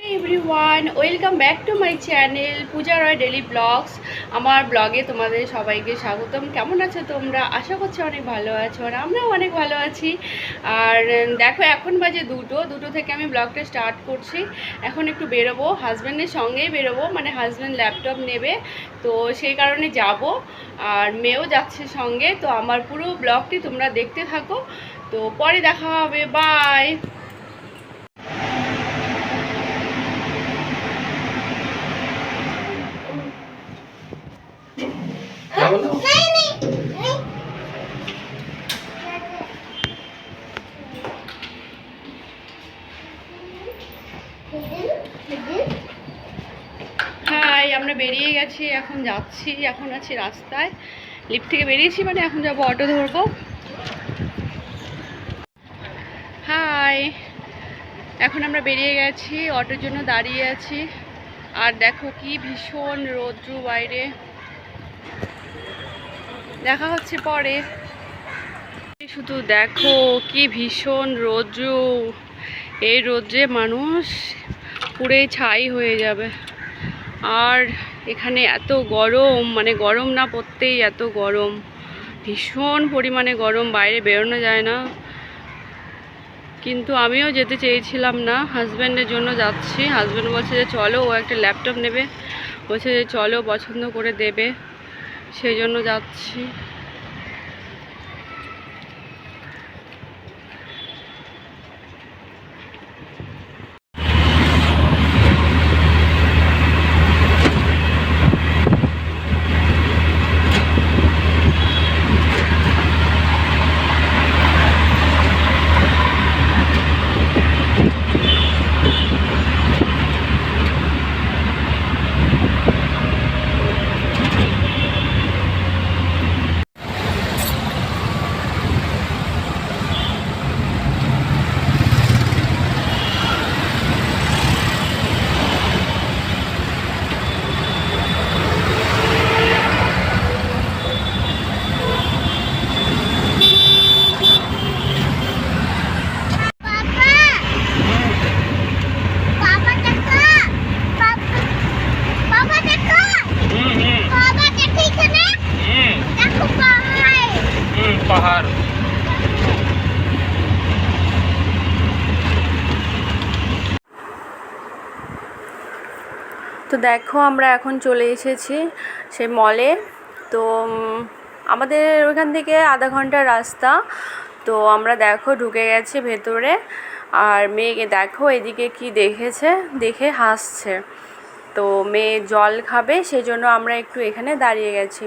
Everyone welcome back to my channel Puja Roy daily blogs আমার ব্লগে তোমাদের সবাইকে স্বাগতম। কেমন আছো তোমরা? আশা করছি অনেক ভালো আছো আর আমরাও অনেক ভালো আছি। আর দেখো, এখন বাজে দুটো। দুটো থেকে আমি ব্লগটা স্টার্ট করছি। এখন একটু বেরোবো হাজব্যান্ডের সঙ্গেই বেরোবো মানে হাজব্যান্ড ল্যাপটপ নেবে, তো সেই কারণে যাব। আর মেয়েও যাচ্ছে সঙ্গে, তো আমার পুরো ব্লগটি তোমরা দেখতে থাকো। তো পরে দেখা হবে। বাই হাই আমরা বেরিয়ে গেছি, এখন যাচ্ছি, এখন আছি রাস্তায়। লিফট থেকে বেরিয়েছি মানে এখন যাব অটো ধরবো। হাই এখন আমরা বেরিয়ে গেছি অটোর জন্য দাঁড়িয়ে আছি। আর দেখো কি ভীষণ রৌদ্র বাইরে। দেখা হচ্ছে পরে। শুধু দেখো কি ভীষণ রৌদ্র। এই রৌদ্রে মানুষ পুরে ছাই হয়ে যাবে। আর এখানে এত গরম মানে গরম না পড়তেই এত গরম। ভীষণ পরিমাণে গরম, বাইরে বেরোনো যায় না। কিন্তু আমিও যেতে চেয়েছিলাম না, হাজব্যান্ডের জন্য যাচ্ছি। হাজব্যান্ড বলছে যে চলো, ও একটা ল্যাপটপ নেবে। বলছে যে চলো, পছন্দ করে দেবে। সেই জন্য যাচ্ছি Papa! Papa দেখো বাবা দেখো বাবা দেখো এখানে দেখো পাহাড় পাহাড় তো দেখো আমরা এখন চলে এসেছি সেই মলে তো আমাদের ওইখান থেকে আধা ঘণ্টার রাস্তা। তো আমরা দেখো ঢুকে গেছি ভেতরে। আর মেয়েকে দেখো এদিকে কি দেখেছে, দেখে হাসছে। তো মেয়ে জল খাবে সেই জন্য আমরা একটু এখানে দাঁড়িয়ে গেছি।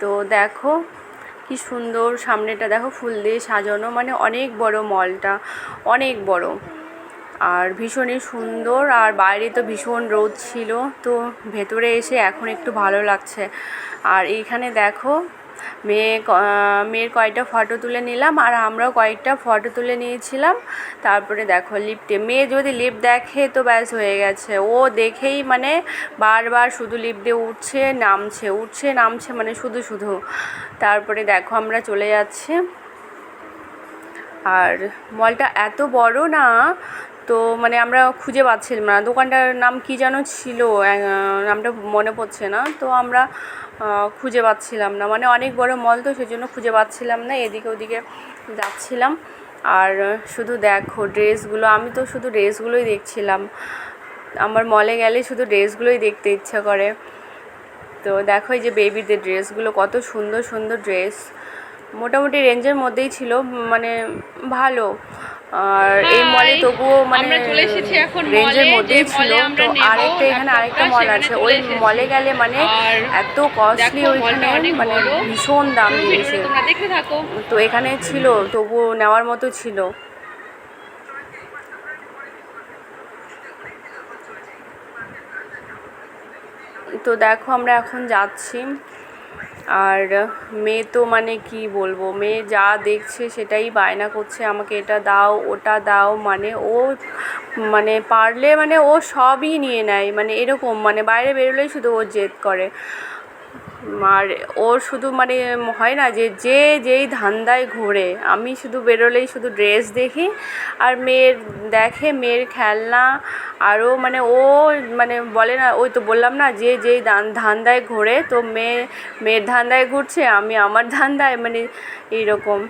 তো দেখো কি সুন্দর সামনেটা, দেখো ফুল দিয়ে সাজানো মানে অনেক বড় মলটা অনেক বড়। আর ভীষণই সুন্দর, আর বাইরে তো ভীষণ রোদ ছিল, তো ভেতরে এসে এখন একটু ভালো লাগছে। আর এইখানে দেখো, মেয়ে মেয়ের কয়েকটা ফটো তুলে নিলাম, আর আমরাও কয়েকটা ফটো তুলে নিয়েছিলাম। তারপরে দেখো লিফটে মেয়ে যদি লিফট দেখে তো ব্যাস হয়ে গেছে। ও দেখেই মানে বারবার শুধু লিফট দিয়ে উঠছে, নামছে উঠছে, নামছে মানে শুধু শুধু। তারপরে দেখো আমরা চলে যাচ্ছি। আর মলটা এত বড় না তো মানে আমরা খুঁজে পাচ্ছিলাম না। দোকানটার নাম কি যেন ছিল নামটা মনে পড়ছে না। তো আমরা খুঁজে পাচ্ছিলাম না। মানে অনেক বড় মল তো, সেজন্য খুঁজে পাচ্ছিলাম না। এদিকে ওদিকে যাচ্ছিলাম। আর শুধু দেখো, ড্রেসগুলো, আমি তো শুধু ড্রেসগুলোই দেখছিলাম। আমার মলে গেলে শুধু ড্রেসগুলোই দেখতে ইচ্ছা করে। তো দেখো এই যে বেবিদের ড্রেসগুলো, কত সুন্দর সুন্দর ড্রেস। মোটামুটি রেঞ্জের মধ্যেই ছিল মানে ভালো। আর এই মলে তবুও মানে রেঞ্জের মধ্যেই ছিল। তো আরেকটা এখানে আরেকটা মল আছে। ওই মলে গেলে মানে এত কস্টলি ওইখানে মানে ভীষণ দাম থাকো। তো এখানে ছিল তবু নেওয়ার মতো ছিল। তো দেখো আমরা এখন যাচ্ছি। আর মেয়ে তো মানে কি বলব? মেয়ে যা দেখছে সেটাই বায়না করছে, আমাকে এটা দাও, ওটা দাও মানে ও মানে পারলে মানে ও সবই নিয়ে নেয় মানে এরকম মানে বাইরে বেরোলেই শুধু ও জেদ করে। আর ওর শুধু মানে হয় না যে যে যেই ধান্দায় ঘোরে, আমি শুধু বেরোলেই শুধু ড্রেস দেখি, আর মেয়ের দেখে, মেয়ের খেলনা, আরও মানে ও মানে বলে না, ওই তো বললাম না, যে যেই ধান্দায় ঘোরে, তো মেয়ে, মেয়ের ধান্দায় ঘুরছে, আমি আমার ধান্দায় মানে এইরকম।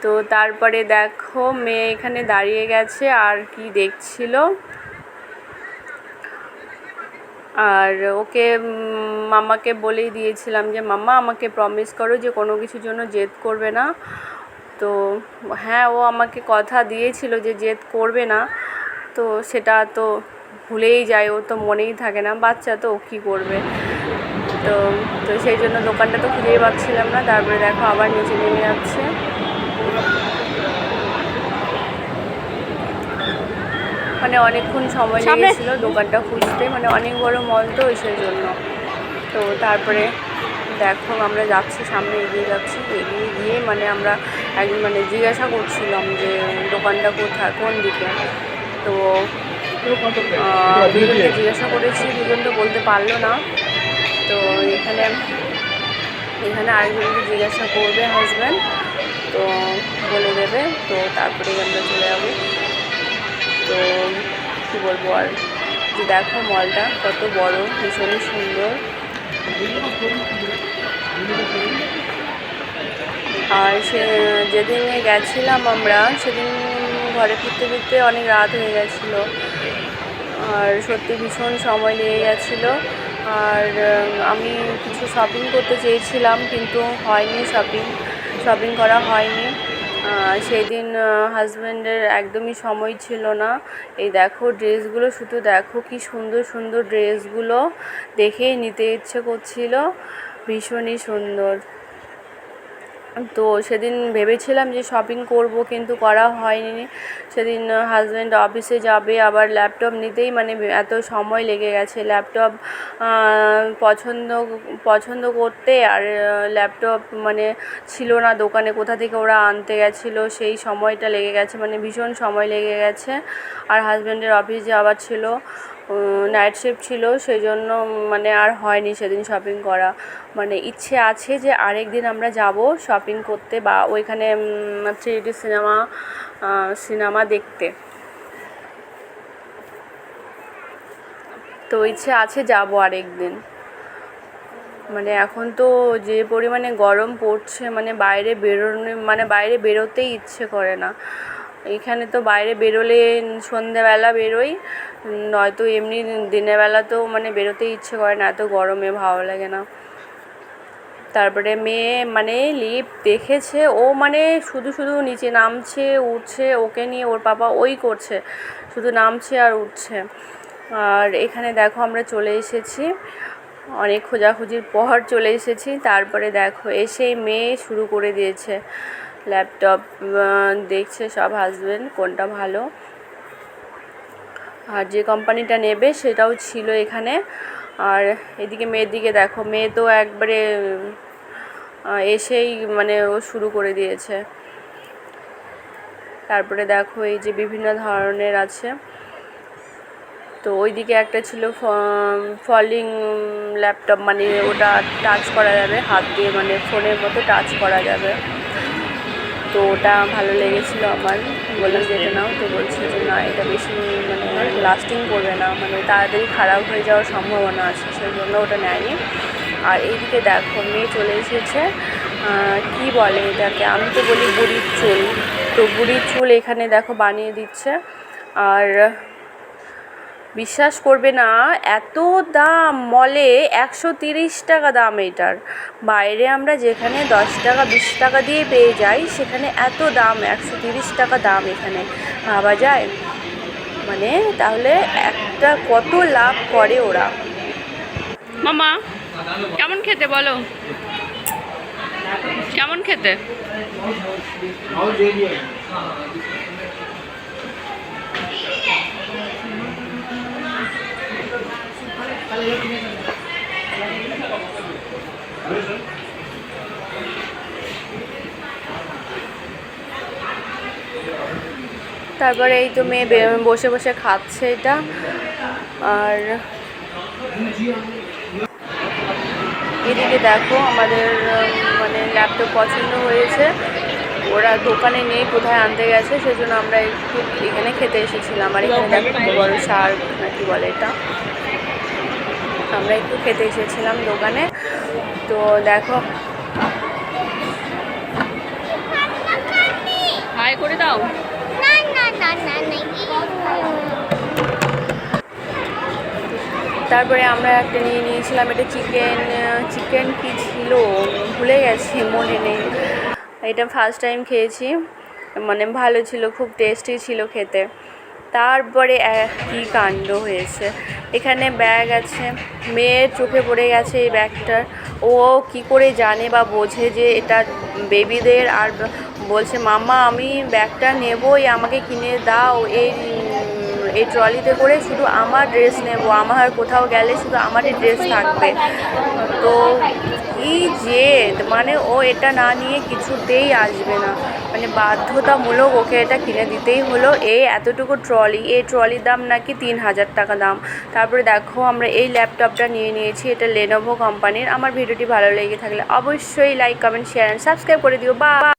তো তারপরে দেখো, মেয়ে এখানে দাঁড়িয়ে গেছে, আর কি দেখছিল? আর ওকে উম, মাম্মাকে বলেই দিয়েছিলাম যে মাম্মা আমাকে প্রমিস করো যে কোনো কিছুর জন্য জেদ করবে না। তো হ্যাঁ ও আমাকে কথা দিয়েছিল যে জেদ করবে না। তো সেটা তো ভুলেই যায় ও তো মনেই থাকে না বাচ্চা তো ও কী করবে? তো তো সেই জন্য দোকানটা তো খুঁজেই পাচ্ছিলাম না তারপরে দেখো আবার নিচে নেমে যাচ্ছে। মানে অনেকক্ষণ সময়। লেগেছিল দোকানটা খুঁজতে মানে অনেক বড় মল তো সেই জন্য। তো তারপরে দেখো আমরা যাচ্ছি সামনে এগিয়ে যাচ্ছি। এগিয়ে গিয়ে মানে আমরা একদিন মানে জিজ্ঞাসা করছিলাম যে দোকানটা কোথায় কোন দিকে? তো দুজনকে জিজ্ঞাসা করেছি দুজন তো বলতে পারল না। তো এখানে এখানে আরেকজনকে জিজ্ঞাসা করবে হাজব্যান্ড তো বলে দেবে। তো তারপরে আমরা চলে যাব। তো কী বলব আর যে দেখো মলটা, কত বড়, ভীষণই সুন্দর। আর সে যেদিনে গেছিলাম আমরা, সেদিন ঘরে ফিরতে ফিরতে অনেক রাত হয়ে গেছিল। আর সত্যি ভীষণ সময় লেগে গেছিল। আর আমি কিছু শপিং করতে চেয়েছিলাম, কিন্তু হয়নি শপিং শপিং করা হয়নি। সেই দিন হাজব্যান্ডের একদমই সময় ছিল না। এই দেখো, ড্রেসগুলো শুধু দেখো কি সুন্দর সুন্দর ড্রেসগুলো দেখেই নিতে ইচ্ছে করছিল। ভীষণই সুন্দর। তো সেদিন ভেবেছিলাম যে শপিং করব কিন্তু করা হয়নি। সেদিন হাজব্যান্ড অফিসে যাবে, আবার ল্যাপটপ নিতেই মানে এত সময় লেগে গেছে। ল্যাপটপ পছন্দ পছন্দ করতে আর ল্যাপটপ মানে ছিল না দোকানে, কোথা থেকে ওরা আনতে গেছিল, সেই সময়টা লেগে গেছে মানে ভীষণ সময় লেগে গেছে। আর হাজব্যান্ডের অফিস যাওয়ার ছিল। নাইট শিফট ছিল সেই জন্য মানে আর হয়নি সেদিন শপিং করা। মানে ইচ্ছে আছে যে আরেক দিন আমরা যাব শপিং করতে বা ওইখানে থ্রি ডি সিনেমা সিনেমা দেখতে। তো ইচ্ছে আছে যাব আরেক দিন মানে এখন তো যে পরিমাণে গরম পড়ছে মানে বাইরে বেরোনো মানে বাইরে বেরোতেই ইচ্ছে করে না। এখানে তো বাইরে বেরোলে সন্ধেবেলা বেরোই নয়তো এমনি দিনের তো মানে বেরোতেই ইচ্ছে করে না, এত গরমে ভালো লাগে না। তারপরে মেয়ে মানে লিফট দেখেছে, ও মানে শুধু শুধু নিচে নামছে, উঠছে, ওকে নিয়ে ওর পাপা ওই করছে, শুধু নামছে আর উঠছে। আর এখানে দেখো আমরা চলে এসেছি, অনেক খোঁজাখুঁজির পর চলে এসেছি, তারপরে দেখো এসেই মেয়ে শুরু করে দিয়েছে। ল্যাপটপ দেখছে সব হাজব্যান্ড কোনটা ভালো। আর যে কোম্পানিটা নেবে সেটাও ছিল এখানে। আর এদিকে মেয়ের দিকে দেখো, মেয়ে তো একবারে এসেই মানে ও শুরু করে দিয়েছে। তারপরে দেখো এই যে বিভিন্ন ধরনের আছে। তো ওইদিকে একটা ছিল ফলিং ল্যাপটপ মানে ওটা টাচ করা যাবে, হাত দিয়ে মানে ফোনের মতো টাচ করা যাবে। তো ওটা ভালো লেগেছিলো আমার বললাম যে, এটা নাও। তো বলছি যে, না, এটা বেশি মানে লাস্টিং করবে না। মানে তাড়াতাড়ি খারাপ হয়ে যাওয়ার সম্ভাবনা আছে সেই জন্য ওটা নেয়নি। আর এইদিকে দেখো, মেয়ে চলে এসেছে। কি বলে এটাকে? আমি তো বলি বুড়ির চুল। তো বুড়ির চুল এখানে দেখো বানিয়ে দিচ্ছে। আর বিশ্বাস করবে না, এত দাম মলে একশো তিরিশ টাকা দাম এটার। বাইরে আমরা যেখানে দশ টাকা, বিশ টাকা দিয়ে পেয়ে যাই, সেখানে এত দাম, একশো তিরিশ টাকা দাম এখানে। ভাবা যায়? মানে তাহলে একটা কত লাভ করে ওরা? মামা, কেমন খেতে বলো? কেমন খেতে? তারপরে এই তো মেয়ে বসে বসে খাচ্ছে এটা। আর এদিকে দেখো আমাদের মানে ল্যাপটপ পছন্দ হয়েছে। ওরা দোকানে নেই, কোথায় আনতে গেছে, সেজন্য আমরা একটু এখানে খেতে এসেছিলাম। আর এখানে দেখো বড় শার্ক নাকি বলে এটা। আমরা একটু খেতে এসেছিলাম দোকানে। তো দেখো। হাই করে দাও। না না না না না তারপরে আমরা একটা নিয়ে নিয়েছিলাম এটা চিকেন চিকেন কি ছিল? ভুলে গেছি মনে নেই। এটা ফার্স্ট টাইম খেয়েছি। মানে ভালো ছিল খুব টেস্টি ছিল খেতে। তারপরে কী কাণ্ড হয়েছে? এখানে ব্যাগ আছে। মেয়ের চোখে পড়ে গেছে এই ব্যাগটার ও কি করে জানে বা বোঝে যে এটা বেবিদের আর বলছে মামা আমি ব্যাগটা নেবই, আমাকে কিনে দাও, এই এই ট্রলিতে করে শুধু আমার ড্রেস নেব, আমার কোথাও গেলে শুধু আমারই ড্রেস থাকবে। তো কি জেদ মানে ও এটা না নিয়ে কিছুতেই আসবে না। মানে বাধ্যতামূলক ওকে এটা কিনে দিতেই হলো। এই এতটুকু ট্রলি এই ট্রলির দাম নাকি তিন হাজার টাকা দাম। তারপরে দেখো আমরা এই ল্যাপটপটা নিয়ে নিয়েছি, এটা লেনোভো কোম্পানির আমার ভিডিওটি ভালো লেগে থাকলে অবশ্যই like comment share and subscribe করে দিও। বা